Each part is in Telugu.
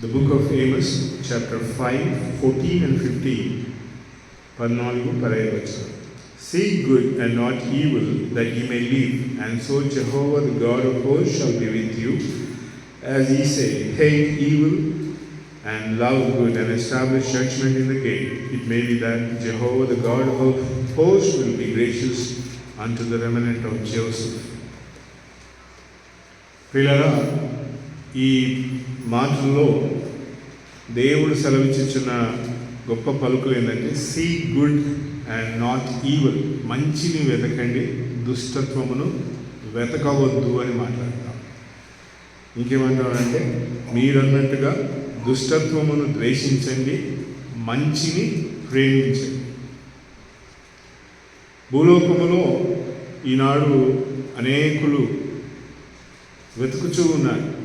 The book of Amos, chapter 5, 14 and 15. పద్నాలుగు పదహైదు వచ్చిన Seek good and not evil, that ye may live, and so Jehovah the God of hosts shall be with you. As ye say, hate evil and love good, and establish judgment in the gate. It may be that Jehovah the God of hosts will be gracious unto the remnant of Joseph. ప్రియులరా ఈ మాటల్లో దేవుడు సెలవిచ్చుచున్న గొప్ప పలుకులు ఏంటంటే see good and not evil మంచిని వెతకండి దుష్టత్వమును వెతకవద్దు అని మాట్లాడతాం. ఇంకేమంటారంటే మీరన్నట్టుగా దుష్టత్వమును ద్వేషించండి మంచిని ప్రేమించండి. భూలోకములో ఈనాడు అనేకులు వెతుకుచూ ఉన్నారు.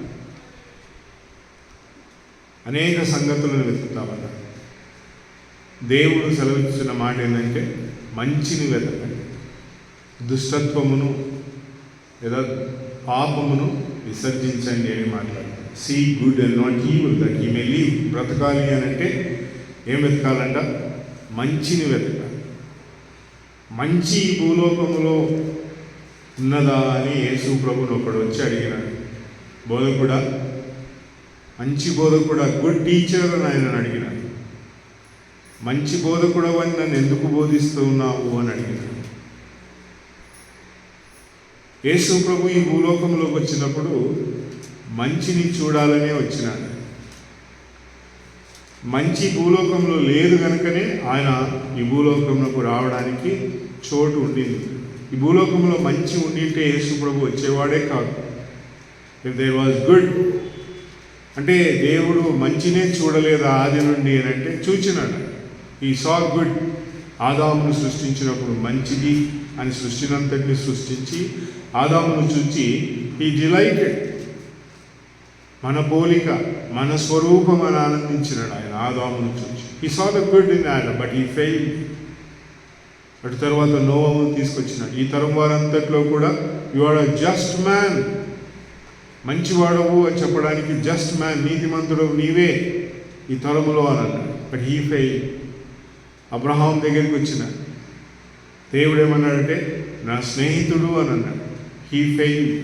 అనేక సంగతులను వెతుకుతామన్న దేవుడు సెలవిచ్చిన మాట ఏంటంటే మంచిని వెతకండి. దుష్టత్వమును లేదా పాపమును విసర్జించండి అని మాట్లాడతారు see good and not evil that I may live బ్రతకాలి అని అంటే ఏం వెతకాలంట? మంచిని వెతకాలి. మంచి భూలోకంలో ఉన్నదా అని యేసు ప్రభుని ఒకడు వచ్చి అడిగినాడు. బోధకుడా మంచి బోధకుడు గుడ్ టీచర్ అని ఆయన అడిగినాడు మంచి బోధకుడు అని నన్ను ఎందుకు బోధిస్తూ ఉన్నావు అని అడిగినాడు. యేసు ప్రభు ఈ భూలోకంలోకి వచ్చినప్పుడు మంచిని చూడాలనే వచ్చినాడు. మంచి భూలోకంలో లేదు కనుకనే ఆయన ఈ భూలోకంలోకి రావడానికి చోటు ఉండింది. ఈ భూలోకంలో మంచి ఉండింటే యేసు ప్రభు వచ్చేవాడే కాదు. ఇఫ్ దేర్ వాజ్ గుడ్ అంటే దేవుడు మంచినే చూడలేదు ఆది నుండి అని అంటే చూచినాడు. ఈ సా గుడ్ ఆదామును సృష్టించినప్పుడు మంచిది అని సృష్టినంతటిని సృష్టించి ఆదామును చూచి ఈ డిలైటెడ్ మన పోలిక మన స్వరూపం అని ఆనందించినాడు ఆయన ఆదామును చూచి. He saw the good in ఆయన బట్ ఈ ఫెయిల్ అటు తర్వాత నోవమును తీసుకొచ్చినాడు. ఈ తరం వారంతట్లో కూడా you are a just man మంచివాడవు అని చెప్పడానికి జస్ట్ మ్యాన్ నీతిమంతుడు నీవే ఈ తరములో అని అన్నాడు బట్ హీ ఫెయిల్ అబ్రహాం దగ్గరికి వచ్చిన. దేవుడు ఏమన్నాడంటే నా స్నేహితుడు అని అన్నాడు. హీ ఫెయిల్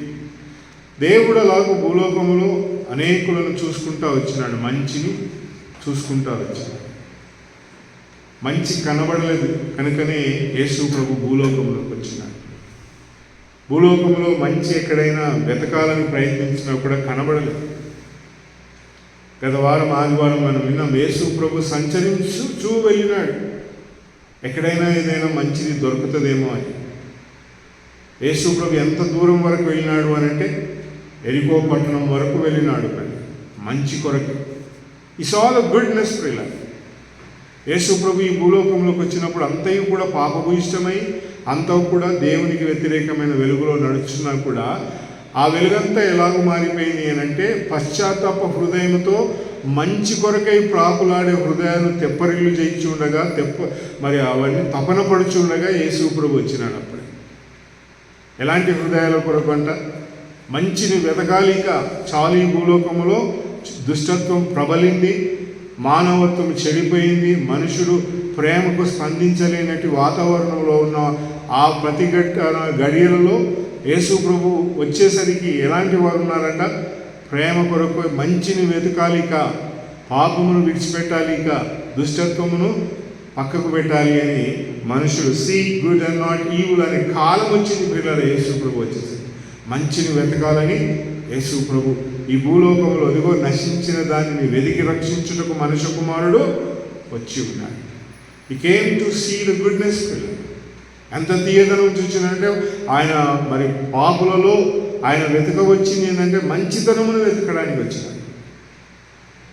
దేవుడు అలాగ భూలోకములో అనేకులను చూసుకుంటా వచ్చినాడు. మంచిని చూసుకుంటా వచ్చినాడు. మంచి కనబడలేదు. కనుకనే యేసు ప్రభు భూలోకంలోకి వచ్చినాడు. భూలోకంలో మంచి ఎక్కడైనా వెతకాలని ప్రయత్నించినా కూడా కనబడలేదు. గత వారం ఆదివారం మనం విన్నాం యేసు ప్రభు సంచరించుచూ వెళ్ళినాడు. ఎక్కడైనా ఏదైనా మంచిది దొరుకుతుందేమో అని. యేసు ప్రభు ఎంత దూరం వరకు వెళ్ళినాడు అని అంటే ఎరికో పట్టణం వరకు వెళ్ళినాడు కానీ మంచి కొరకు. ఈ సాల్ అ గుడ్నెస్ ప్రిల యేసు ప్రభు ఈ భూలోకంలోకి వచ్చినప్పుడు అంతయు కూడా పాపభూయిష్టమై అంతా కూడా దేవునికి వ్యతిరేకమైన వెలుగులో నడుచున్నా కూడా ఆ వెలుగంతా ఎలాగ మారిపోయింది అని అంటే పశ్చాత్తాప హృదయంతో మంచి కొరకై ప్రాకులాడే హృదయాలు తెప్పరిల్లు చేయించి ఉండగా తెప్ప మరి అవన్నీ తపన పడుచుండగా యేసు ప్రభు వచ్చినాడు అప్పుడే. ఎలాంటి హృదయాల కొరకు అంట? మంచిని వెతకాలిక చాలు ఈ భూలోకములో దుష్టత్వం ప్రబలింది మానవత్వం చెడిపోయింది మనుషుడు ప్రేమకు స్పందించలేనటి వాతావరణంలో ఉన్న ఆ ప్రతిఘట గడియలలో యేసు ప్రభు వచ్చేసరికి ఎలాంటి వారు ఉన్నారంట ప్రేమ కొరకు మంచిని వెతకాలిక పాపమును విడిచిపెట్టాలిక దుష్టత్వమును పక్కకు పెట్టాలి అని మనుషులు see good and not evil అనే కాలం వచ్చింది పిల్లలు యేసు ప్రభు వచ్చేసి మంచిని వెతకాలని యేసు ప్రభు ఈ భూలోకంలో అదిగో నశించిన దానిని వెతికి రక్షించుటకు మనుష్య కుమారుడు వచ్చి ఉన్నాడు. He came to see the goodness పిల్లలు. ఎంత తీయదనం చూసినంటే ఆయన మరి పాపులలో ఆయన వెతకవచ్చింది ఏంటంటే మంచితనమును వెతకడానికి వచ్చినాడు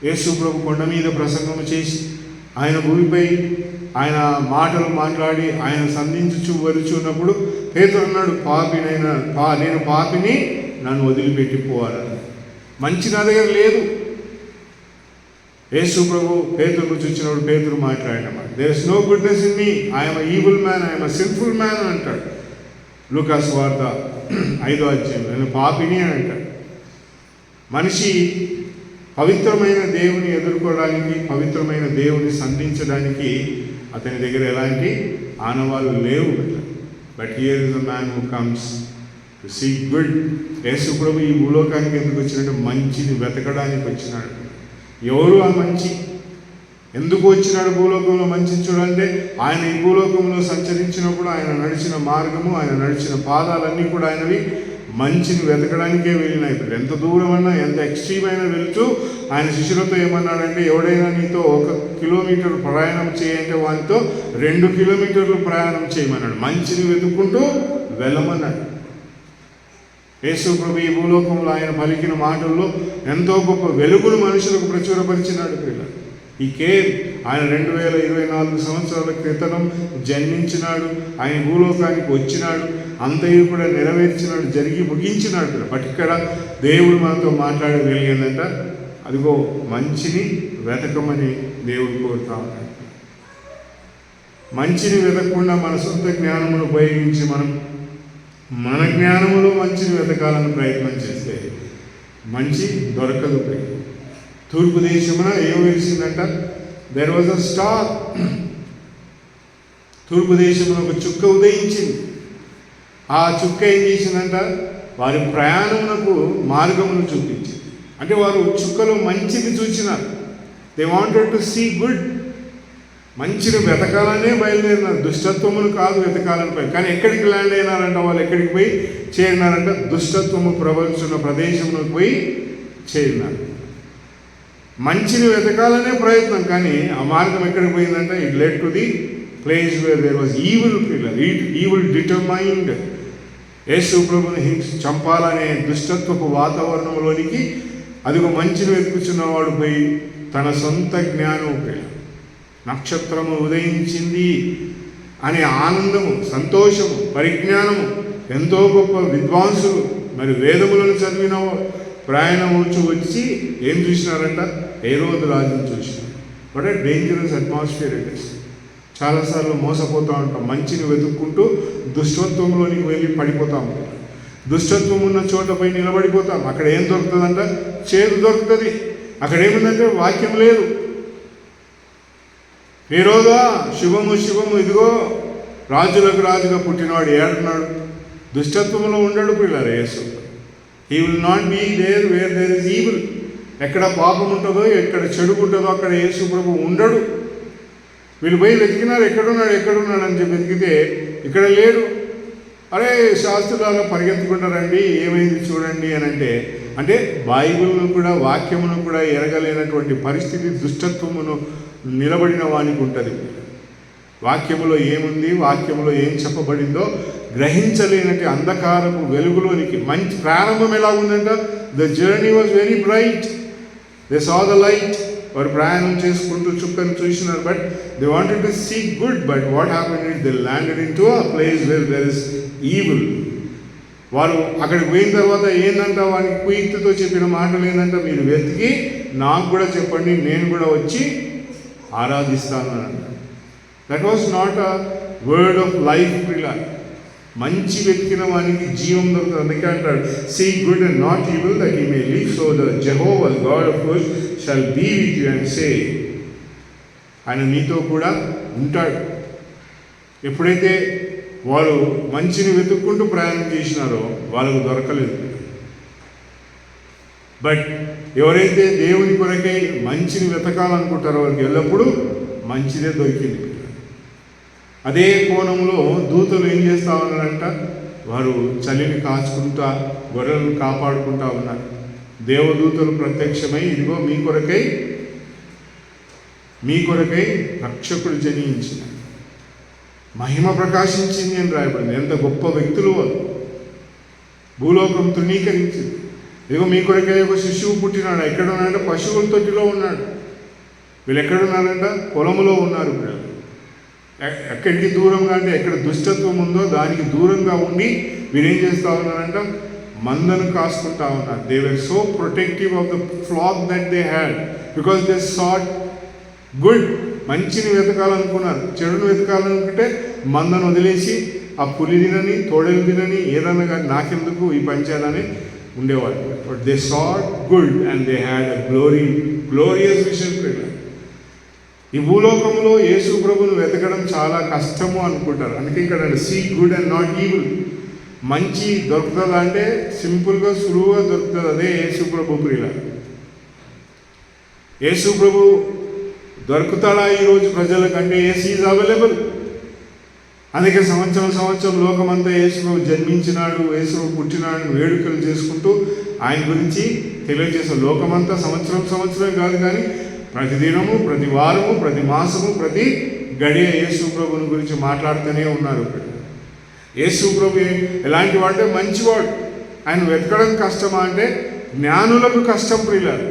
యేసు ప్రభు కొండ మీద ప్రసంగం చేసి ఆయన భూమిపై ఆయన మాటలు మాట్లాడి ఆయన సంధించుచు వరుచున్నప్పుడు పేదలు అన్నాడు పాపినైనా పా నేను పాపిని నన్ను వదిలిపెట్టిపోవాలని. మంచి నా దగ్గర లేదు. యేసు ప్రభు పేతురు చూసినప్పుడు పేతురు మాట్లాడినమాట there is no goodness in me I'm evil man I'm sinful man అంటాడు. లూకాస్ వార్త ఐదో అధ్యాయం నేను పాపిని అని అంటాడు. మనిషి పవిత్రమైన దేవుని ఎదుర్కోవడానికి పవిత్రమైన దేవుని సంధించడానికి అతని దగ్గర ఎలాంటి ఆనవాళ్ళు లేవు but here is a man who comes to see good Yesu ప్రభు ఈ భూలోకానికి ఎందుకు వచ్చినట్టు మంచిని వెతకడానికి వచ్చినాడు. ఎవరు ఆ మంచి? ఎందుకు వచ్చినాడు భూలోకంలో మంచిని చూడంటే ఆయన ఈ భూలోకంలో సంచరించినప్పుడు ఆయన నడిచిన మార్గము ఆయన నడిచిన పాదాలన్నీ కూడా ఆయనవి. మంచిని వెతకడానికే వెళ్ళినాయి ఇప్పుడు ఎంత దూరం అన్నా ఎంత ఎక్స్ట్రీమ్ అయినా వెళ్తూ ఆయన శిష్యులతో ఏమన్నాడంటే ఎవడైనా నీతో ఒక కిలోమీటర్ ప్రయాణం చేయంటే వానితో రెండు కిలోమీటర్లు ప్రయాణం చేయమన్నాడు. మంచిని వెతుక్కుంటూ వెళ్ళమన్నాడు. యేసుప్రభు ఈ భూలోకంలో ఆయన పలికిన మాటల్లో ఎంతో గొప్ప వెలుగును మనుషులకు ప్రచురపరిచినాడు పిల్లలు ఈ కేర్ ఆయన రెండు వేల ఇరవై నాలుగు సంవత్సరాల క్రితం జన్మించినాడు ఆయన భూలోకానికి వచ్చినాడు అంతయు కూడా నెరవేర్చినాడు జరిగి ముగించినాడు కూడా బట్ ఇక్కడ దేవుడు మనతో మాట్లాడి వెలిగిందంట అదిగో మంచిని వెతకమని దేవుడు కోరుతా ఉన్నాడు. మంచిని వెతకకుండా మన సొంత జ్ఞానమును ఉపయోగించి మనం మన జ్ఞానంలో మంచిని వెతకాలని ప్రయత్నం చేస్తే మంచి దొరకదు తూర్పు దేశమున ఏం వెలిసిందంట? దెర్ వాజ్ అ స్టార్ తూర్పు దేశంలో ఒక చుక్క ఉదయించింది. ఆ చుక్క ఏం చేసిందంట? వారి ప్రయాణమునకు మార్గమును చూపించింది. అంటే వారు చుక్కలో మంచిది చూచినారు. They wanted to see good మంచిని వెతకాలనే బయలుదేరినారు. దుష్టత్వమును కాదు వెతకాలని పోయి కానీ ఎక్కడికి ల్యాండ్ అయినారంట వాళ్ళు? ఎక్కడికి పోయి చేరినారంట? దుష్టత్వము ప్రబలుచున్న ప్రదేశంలోకి పోయి చేరినారు. మంచిని వెతకాలనే ప్రయత్నం కానీ ఆ మార్గం ఎక్కడికి పోయిందంటే? It led to the place where there was evil pillar evil determined Yesu ప్రభుని హింస చంపాలనే దుష్టత్వపు వాతావరణంలోనికి అదిగో మంచిని వెతుకుచున్నవాడు పోయి తన సొంత జ్ఞానం పిల్లలు నక్షత్రము ఉదయించింది అనే ఆనందము సంతోషము పరిజ్ఞానము ఎంతో గొప్ప విద్వాంసులు మరి వేదములను చదివిన ప్రయాణం వచ్చి వచ్చి ఏం చూసినారంట? ఏ రోజు రాజును చూసినారు but dangerous atmosphere it is చాలాసార్లు మోసపోతూ ఉంటాం మంచిని వెతుక్కుంటూ దుష్టత్వంలోనికి వెళ్ళి పడిపోతాం దుష్టత్వం ఉన్న చోట పోయి నిలబడిపోతాం. అక్కడ ఏం దొరుకుతుందంట? చేదు దొరుకుతుంది. అక్కడ ఏముందంటే వాక్యం లేదు. ఈరోజా శుభము శుభము ఇదిగో రాజులకు రాజుగా పుట్టినవాడు ఏడున్నాడు. దుష్టత్వంలో ఉండడు పిల్లలు Yesu. He will not be there where there is evil ఎక్కడ పాపం ఉంటుందో ఎక్కడ చెడు ఉంటుందో అక్కడ యేసు ప్రభు ఉండడు. వీళ్ళు పోయి వెతికినారు ఎక్కడున్నాడు ఎక్కడున్నాడు అని చెప్పి వెతికితే ఇక్కడ లేడు. అరే శాస్త్రులాగా పరిగెత్తుకుంటారండి ఏమైంది చూడండి అని అంటే అంటే బైబిల్ను కూడా వాక్యమును కూడా ఎరగలేనటువంటి పరిస్థితి దుష్టత్వమును నిలబడిన వానికి ఉంటుంది వాక్యములో ఏముంది? వాక్యములో ఏం చెప్పబడిందో గ్రహించలేనటి అంధకారపు వెలుగులోనికి మంచి ప్రారంభం ఎలా ఉందంట? The journey was very bright they saw the light వారు ప్రయాణం చేసుకుంటూ చుక్కను చూసినారు. But they wanted to see good but what happen it they landed in to a place where there is evil వారు అక్కడికి పోయిన తర్వాత ఏంటంట వారికి కుయుక్తితో చెప్పిన మాటలు ఏంటంటే మీరు వెతికి నాకు కూడా చెప్పండి. నేను కూడా వచ్చి ఆరాధిస్తాను అని that was not a word of life ఇలా మంచి వెతికిన వానికి జీవం దొరుకుతుంది. అందుకే అంటాడు see good and not evil that I may live so the Jehovah God of course shall be with you and say ఆయన నీతో కూడా ఉంటాడు. ఎప్పుడైతే వారు మంచిని వెతుక్కుంటూ ప్రయాణం చేసినారో వాళ్ళకు దొరకలేదు. బట్ ఎవరైతే దేవుని కొరకై మంచిని వెతకాలనుకుంటారో వారికి ఎల్లప్పుడూ మంచిదే దొరికింది. అదే కోణంలో దూతలు ఏం చేస్తా ఉన్నారంట? వారు చలిని కాచుకుంటా గొర్రెలను కాపాడుకుంటా ఉన్నారు. దేవదూతలు ప్రత్యక్షమై ఇదిగో మీ కొరకై మీ కొరకై రక్షకుడు జనించిన మహిమ ప్రకాశించింది అని రాయబడింది. ఎంత గొప్ప వ్యక్తులు వారు. భూలోకం తృణీకరించింది. ఇదిగో మీ కొరకే ఒక శిశువు పుట్టినాడు. ఎక్కడ ఉన్నాడంటే పశువుల తొట్టిలో ఉన్నాడు. వీళ్ళు ఎక్కడున్నారంట? పొలంలో ఉన్నారు వీళ్ళు ఎక్కడికి దూరంగా అంటే ఎక్కడ దుష్టత్వం ఉందో దానికి దూరంగా ఉండి వీరేం చేస్తూ ఉన్నారంట? మందను కాసుకుంటా ఉన్నారు. They were so protective of the flock that they had because they sought good మంచిని వెతకాలనుకున్నారు. చెడును వెతకాలనుకుంటే మందను వదిలేసి ఆ పులి తినని తోడలు తినని ఏదన్నా కానీ నాకెందుకు ఈ పని చేయాలని ఉండేవాళ్ళు. But they sought good and they had a glory glorious vision ప్రియులారా ఈ భూలోకంలో యేసు ప్రభును వెతకడం చాలా కష్టము అనుకుంటారు. అందుకే ఇక్కడ see good and not evil మంచి దొరుకుతుందా అంటే సింపుల్గా సులువుగా దొరుకుతుంది అదే యేసు ప్రభు ప్రియుల యేసు ప్రభు దొరుకుతాడా ఈరోజు ప్రజలకంటే ఏసీ ఈజ్ అవైలబుల్ అందుకే సంవత్సరం సంవత్సరం లోకమంతా యేసు జన్మించినాడు యేసు పుట్టినాడు వేడుకలు చేసుకుంటూ ఆయన గురించి తెలియజేసే లోకమంతా సంవత్సరం సంవత్సరం కాదు కానీ ప్రతిదినము ప్రతి వారము ప్రతి మాసము ప్రతి గడియ యేసు ప్రభుని గురించి మాట్లాడుతూనే ఉన్నారు ఇక్కడ యేసు ప్రభు ఎలాంటి వాడంటే మంచివాడు. ఆయన వెతకడం కష్టమా అంటే జ్ఞానులకు కష్టం ప్రియులారు.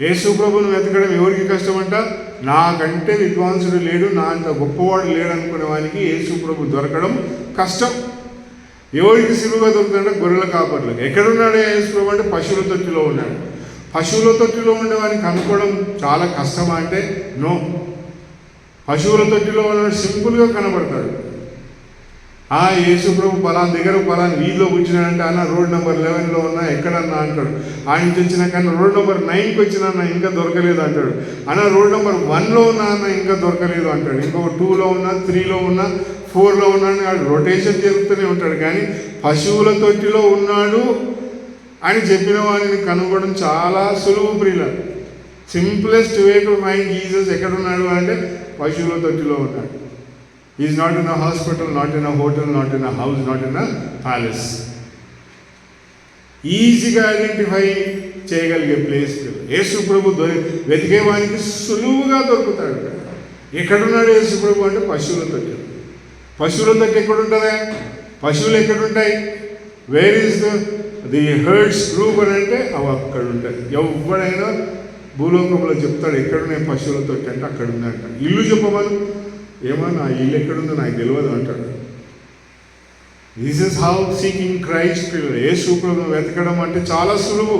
యేసు ప్రభుని వెతకడం ఎవరికి కష్టం అంట నాకంటే విద్వాంసుడు లేడు నా అంత గొప్పవాడు లేడు అనుకునే వానికి యేసు ప్రభు దొరకడం కష్టం. ఎవరికి సులువుగా దొరుకుతాడంటే గొర్రెల కాపర్లకు. ఎక్కడున్నాడు యేసు ప్రభు అంటే పశువుల తొట్టిలో ఉన్నాడు. పశువుల తొట్టిలో ఉండేవానికి కనుక్కోవడం చాలా కష్టమా అంటే నో. పశువుల తొట్టిలో ఉన్నవాడు సింపుల్గా కనబడతాడు. ఆ యేసు ప్రభు దగ్గర పలాన్ వీధిలో కూర్చున్నాడంటే అన్న రోడ్ నెంబర్ లెవెన్లో ఉన్నా ఎక్కడన్నా అంటాడు. ఆయన తెచ్చిన కానీ రోడ్ నెంబర్ నైన్కి వచ్చిన అన్న ఇంకా దొరకలేదు అంటాడు. అన్న రోడ్ నెంబర్ వన్లో ఉన్నా అన్న ఇంకా దొరకలేదు అంటాడు. ఇంకొక టూలో ఉన్నా త్రీలో ఉన్నా ఫోర్లో ఉన్నాడు వాడు రొటేషన్ జరుగుతూనే ఉంటాడు. కానీ పశువుల తొట్టిలో ఉన్నాడు అని చెప్పిన వాడిని కనుగొనడం చాలా సులువు ప్రియుల. Simplest way to find Jesus ఎక్కడున్నాడు అంటే పశువుల తొట్టిలో ఉన్నాడు. Is not in a hospital not in a hotel not in a house not in a palace ఈజీగా ఐడెంటిఫై చేయగలిగే ప్లేస్ యేసు ప్రభు దొరి వెతికే వానికి సులువుగా దొరుకుతాడు. ఎక్కడున్నాడు యేసు ప్రభు అంటే పశువుల తొట్టి. పశువుల తొట్టి ఎక్కడుంటుందా? పశువులు ఎక్కడుంటాయి? Where is the herds group అని అంటే అవి అక్కడ ఉంటాయి ఎవడైనా భూలోకంలో చెప్తాడు ఎక్కడున్నాయి పశువులతో అంటే అక్కడ ఉన్నాయంట ఇల్లు చెప్పమని. ఏమో నా ఇల్లు ఎక్కడుందో నాకు తెలియదు అంటాడు. This is how seeking Christ ఏ ప్రభు వెతకడం అంటే చాలా సులువు.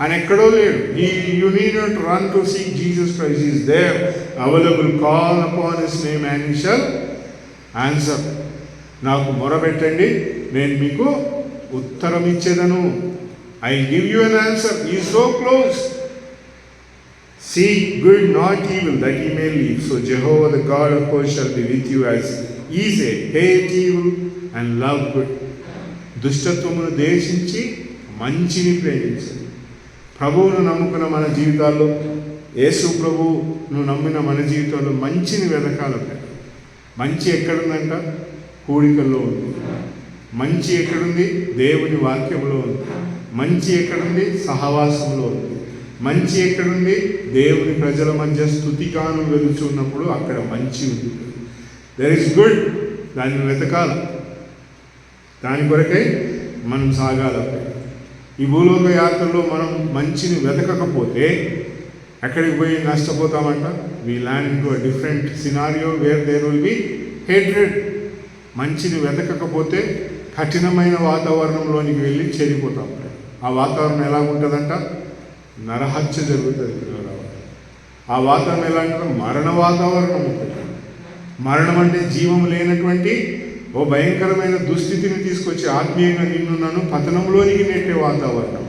ఆయన ఎక్కడో లేడు. ఈ you need not run to seek Jesus Christ is there available call upon his name and you shall answer నాకు మొరబెట్టండి నేను మీకు ఉత్తరం ఇచ్చేదను I give you an answer ఈ so close Seek good, not evil, that ye may live. So Jehovah the God of hosts shall be with you as ye say, hate evil and love good. దుష్టత్వమును దేశించి మంచిని ప్రేమించండి ప్రభువును నమ్ముకున్న మన జీవితాల్లో యేసు ప్రభువును నమ్మిన మన జీవితంలో మంచిని వెతకాలంట మంచి ఎక్కడుందంట? కూడికల్లో ఉంది. మంచి ఎక్కడుంది? దేవుని వాక్యంలో ఉంది. మంచి ఎక్కడుంది? సహవాసంలో ఉంది. మంచి ఎక్కడుంది? దేవుని ప్రజల మధ్య స్థుతిగానం వెలుచున్నప్పుడు అక్కడ మంచి ఉంది. దర్ ఇస్ గుడ్ దాన్ని వెతకాల. దాని కొరకై మనం సాగాల ఈ భూలోక యాత్రలో మనం మంచిని వెతకకపోతే ఎక్కడికి పోయి నష్టపోతామంట? We land to a different scenario where there will be hatred మంచిని వెతకకపోతే కఠినమైన వాతావరణంలోనికి వెళ్ళి చెడిపోతాం. ఆ వాతావరణం ఎలా ఉంటుందంట? నరహత్య జరుగుతుంది పిల్లల ఆ వాతావరణం ఎలా అంటే మరణ వాతావరణం ఉంటుంది. మరణం అంటే జీవం లేనటువంటి ఓ భయంకరమైన దుస్థితిని తీసుకొచ్చి ఆత్మీయంగా నిన్ను నన్ను పతనంలోనికి నెట్టే వాతావరణం.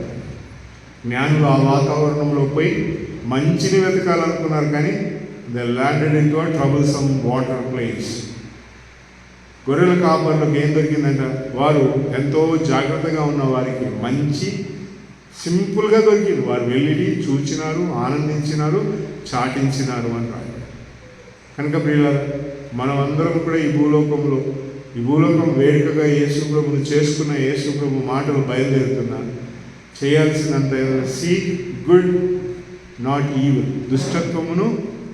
జ్ఞానులు ఆ వాతావరణంలో పోయి మంచిని వెతకాలనుకున్నారు కానీ they landed in to a troublesome water place. గొర్రెల కాపర్లకు ఏం దొరికిందంట? వారు ఎంతో జాగ్రత్తగా ఉన్న వారికి మంచి సింపుల్గా దొరికింది. వారు వెళ్ళి చూచినారు ఆనందించినారు చాటించినారు అని రాయి కనుక ప్రియుల మనమందరం కూడా ఈ భూలోకంలో ఈ భూలోకం వేడుకగా యేసుప్రభును చేసుకున్న యేసుప్రభు మాటలు బయలుదేరుతున్నారు చేయాల్సినంత సీక్ గుడ్ నాట్ ఈవిల్ దుష్టత్వమును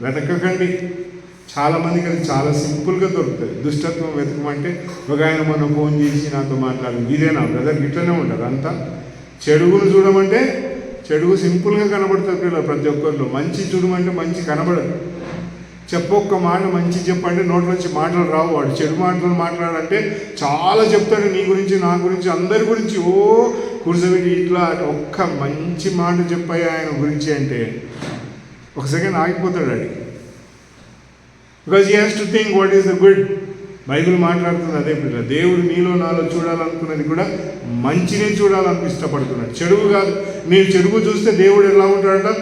వెతకకండి. చాలామందికి అది చాలా సింపుల్గా దొరుకుతుంది. దుష్టత్వం వెతకమంటే ఒక ఆయన మొన్న ఫోన్ చేసి నాతో మాట్లాడి ఇదేనా బ్రదర్? ఇట్లనే ఉంటుంది అంతా? చెడుగును చూడమంటే చెడుగు సింపుల్గా కనబడుతుంది పిల్లలు ప్రతి ఒక్కరిలో. మంచి చూడమంటే మంచి కనబడదు. చెప్పొక్క మాట మంచి చెప్పంటే నోట్లోంచి మాటలు రావు. వాడు చెడు మాటలు మాట్లాడంటే చాలా చెప్తాడు నీ గురించి నా గురించి అందరి గురించి. ఓ కూర్చోబెట్టి ఇట్లా ఒక్క మంచి మాట చెప్పాయి ఆయన గురించి అంటే ఒక సెకండ్ ఆగిపోతాడు అది because he has to think what is the good Bible మాట్లాడుతుంది అదే పిల్ల దేవుడు నీలో నాలో చూడాలనుకున్నది కూడా మంచినే చూడాలని ఇష్టపడుతున్నాడు. చెడువు కాదు. మీరు చెడుగు చూస్తే దేవుడు ఎలా ఉంటాడట?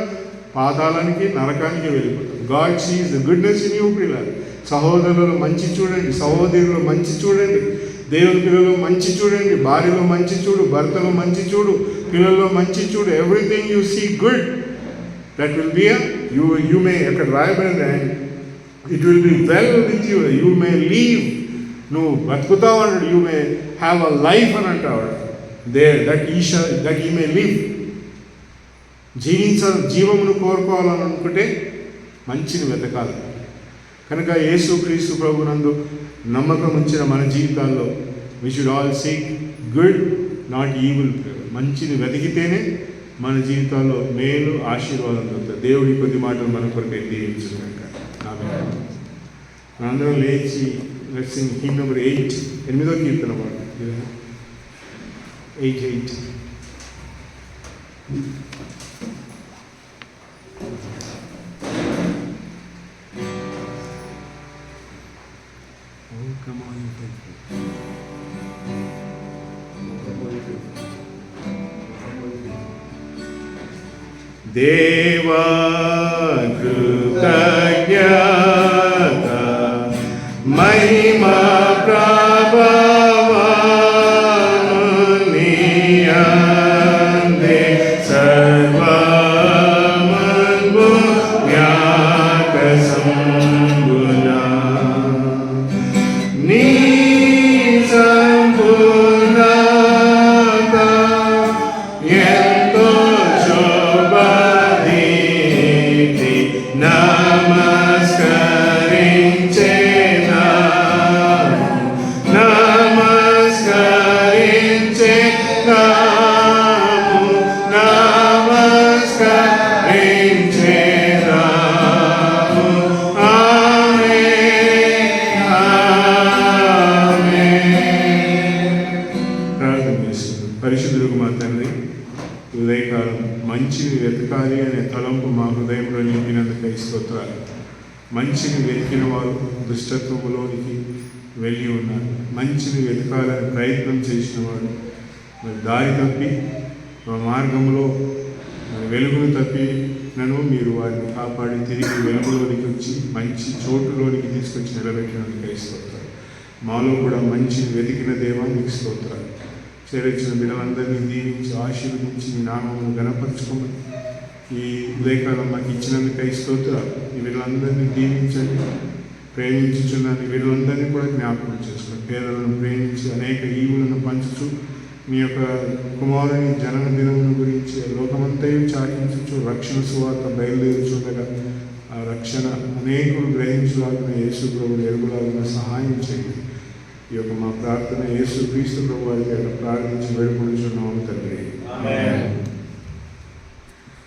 పాతాళానికి నరకానికి వెళ్ళిపోతాడు. God sees goodness in you పిల్ల సహోదరులు మంచి చూడండి. సహోదరులు మంచి చూడండి. దేవుని పిల్లలు మంచి చూడండి. భార్యలో మంచి చూడు. భర్తలో మంచి చూడు. పిల్లల్లో మంచి చూడు. Everything you see good that will be you you may అక్కడ రాయబడింది? And it will be well with you you may live నువ్వు బతుకుతావు అన్నాడు. You may have a life అని అంటావాడు దే దట్ ఈష దట్ యూ మే లివ్ జీవించ జీవమును కోరుకోవాలని అనుకుంటే మంచిని వెతకాలి. కనుక యేసు క్రీస్తు ప్రభునందు నమ్మకం ఉంచిన మన జీవితాల్లో we should all seek good not evil మంచిని వెతికితేనే మన జీవితాల్లో మేలు ఆశీర్వాదం దొరుకుతుంది. దేవుడి కొద్ది మాటలు మన కొరకు దీవించుకున్నాక కనుక మనందరం లేచి లెట్సింగ్ హీమ్ నెంబర్ ఎయిట్ ఎనిమిదో కీర్తన వాడు eight eight Oh, come on, you faithful. దేవా కృతజ్ఞత మహిమా ఉదయకాలం మంచిని వెతకాలి అనే తలంపు మా హృదయంలో నింపినందుకై స్తోత్రాలు. మంచిని వెతికిన వారు దుష్టత్వములోనికి వెళ్ళి ఉన్నారు. మంచిని వెతకాలని ప్రయత్నం చేసిన వాడు మరి దారి తప్పి మా మార్గంలో వెలుగును తప్పి నన్ను మీరు వారిని కాపాడి తిరిగి వెలుగులోనికి వచ్చి మంచి చోటులోనికి తీసుకొచ్చి నిలబెట్టినందుకై స్తోత్రాలు. మాలో కూడా మంచిని వెతికిన దేవా మీకు స్తోత్రాలు. చేరించిన బిడ్డలందరినీ దీవించి ఆశీర్వదించి మీ నామమును గణపరచుకోమని ఈ ఉదయకాలం మాకు ఇచ్చినందుకై స్తోత్రాలు. ఈ వీళ్ళందరినీ దీవించండి ప్రేమించుచున్నాను. వీళ్ళందరినీ కూడా జ్ఞాపకం చేసుకుని పేదలను ప్రేమించి అనేక ఈవులను పంచుతూ మీ యొక్క కుమారుని జనన దినమును గురించి లోకమంతయు చాటించు రక్షణ సువార్త బయలుదేరుచుండగా ఆ రక్షణ అనేకులు గ్రహించలాగిన యేసు ప్రభుడు ఎరుగులాగిన సహాయం చేయండి. ఈ యొక్క మా ప్రార్థన యేసుక్రీస్తు ప్రభు వారి యొక్క ప్రార్థించి వేడుకొని చున్నాము తండ్రి